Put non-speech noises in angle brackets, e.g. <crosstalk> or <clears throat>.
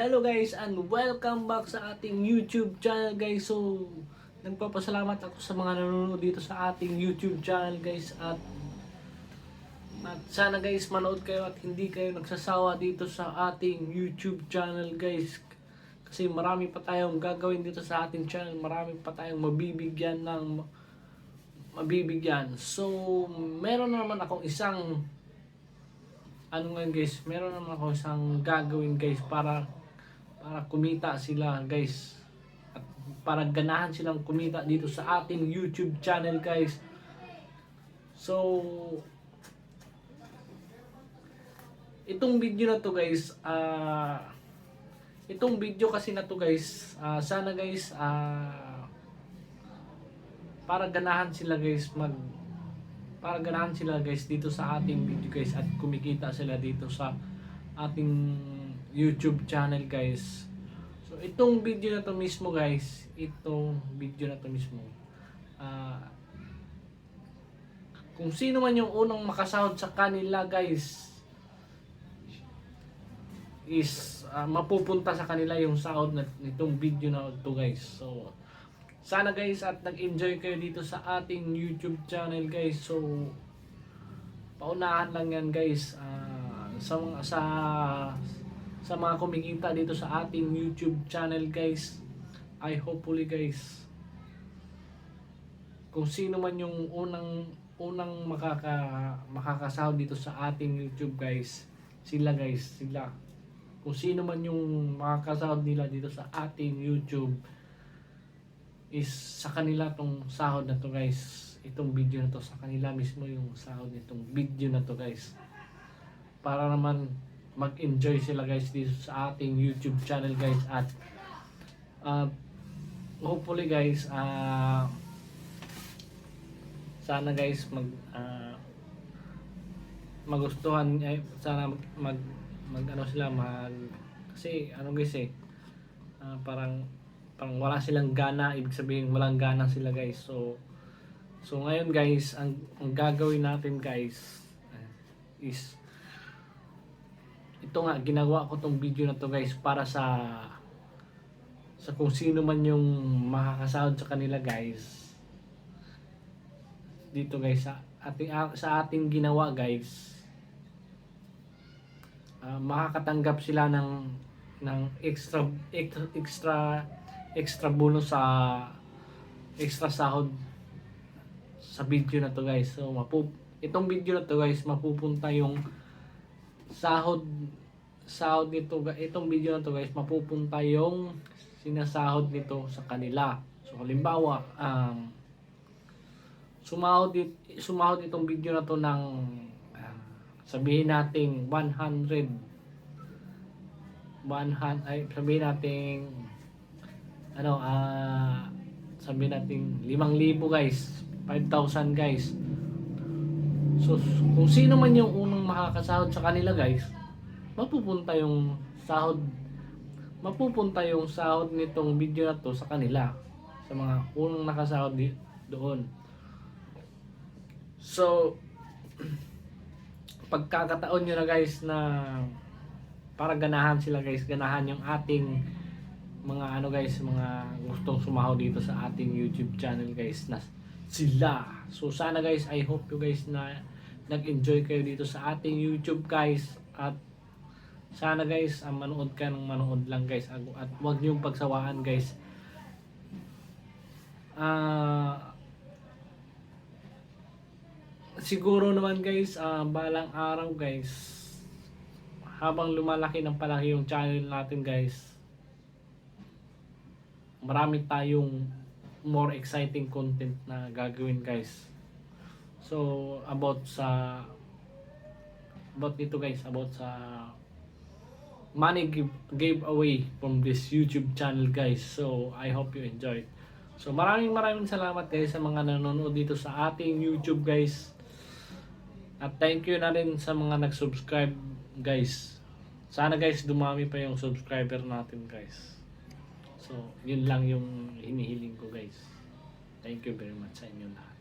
Hello guys and welcome back sa ating YouTube channel guys. So, nagpapasalamat ako sa mga nanonood dito sa ating YouTube channel guys at at sana guys manood kayo at hindi kayo nagsasawa dito sa ating YouTube channel guys. Kasi marami pa tayong gagawin dito sa ating channel. Marami pa tayong mabibigyan ng mabibigyan. So, meron na naman akong isang ano nga guys, meron naman ako isang gagawin guys para para kumita sila guys. At para ganahan silang kumita dito sa ating YouTube channel guys. So itong video na to guys, ah itong video kasi na to guys, ah, sana guys ah para ganahan sila guys mag para ganahan sila guys dito sa ating video guys at kumikita sila dito sa ating YouTube channel guys. So itong video na to mismo guys, itong video na to mismo. ah kung sino man yung unang makasahod sa kanila guys is ah, mapupunta sa kanila yung sahod na nitong video na to guys. So sana guys at nag-enjoy kayo dito sa ating YouTube channel guys. So paunahan lang yan guys Ah, sa sa sa mga kumikita dito sa ating YouTube channel guys. I hopefully guys kung sino man yung unang unang makaka makakasahod dito sa ating YouTube guys. Sila guys, sila. Kung sino man yung makakasahod nila dito sa ating YouTube is sa kanila tong sahod na to guys. Itong video na to sa kanila mismo yung sahod nitong video na to guys. Para naman mag-enjoy sila guys dito sa ating YouTube channel guys at uh, hopefully guys ah sana guys mag ah, magustuhan ay sana mag, mag mag ano sila mag kasi ano guys eh ah, parang parang wala silang gana ibig sabihin walang gana sila guys. So so ngayon guys ang, ang gagawin natin guys is ito nga ginagawa ko tong video na to guys para sa sa kung sino man yung makakasahod sa kanila guys. Dito guys sa ating sa ating ginawa guys ah, makakatanggap sila ng ng extra extra extra, extra bonus sa extra sahod sa video na to guys. So mapu itong video na to guys mapupunta yung sahod sahod nito itong video na to guys mapupunta yung sinasahod nito sa kanila. So halimbawa um, sumahod it, sumahod itong video na to ng ah, sabihin nating 100 100 ay sabihin nating ano ah sabihin nating 5,000 guys 5,000 guys. So kung sino man yung unang makakasahod sa kanila guys mapupunta yung sahod mapupunta yung sahod nitong video na to sa kanila sa mga unang nakasahod doon So, <clears throat> pagkakataon nyo na guys na para ganahan sila guys, ganahan yung ating mga ano guys, mga gustong sumahod dito sa ating YouTube channel guys na sila. So sana guys, I hope you guys na nag-enjoy kayo dito sa ating YouTube guys at sana guys, ang manood ka ng manood lang guys at huwag niyong pagsawaan guys. Ah siguro naman guys, ah, balang araw guys, habang lumalaki ng palaki yung channel natin guys, marami tayong more exciting content na gagawin guys. So, about sa about dito guys, about sa money give, giveaway from this YouTube channel guys. So, I hope you enjoyed. So, maraming maraming salamat guys sa mga nanonood dito sa ating YouTube guys. At thank you na rin sa mga nag-subscribe guys. Sana guys dumami pa yung subscriber natin guys. So, yun lang yung hinihiling ko guys. Thank you very much sa inyo lahat.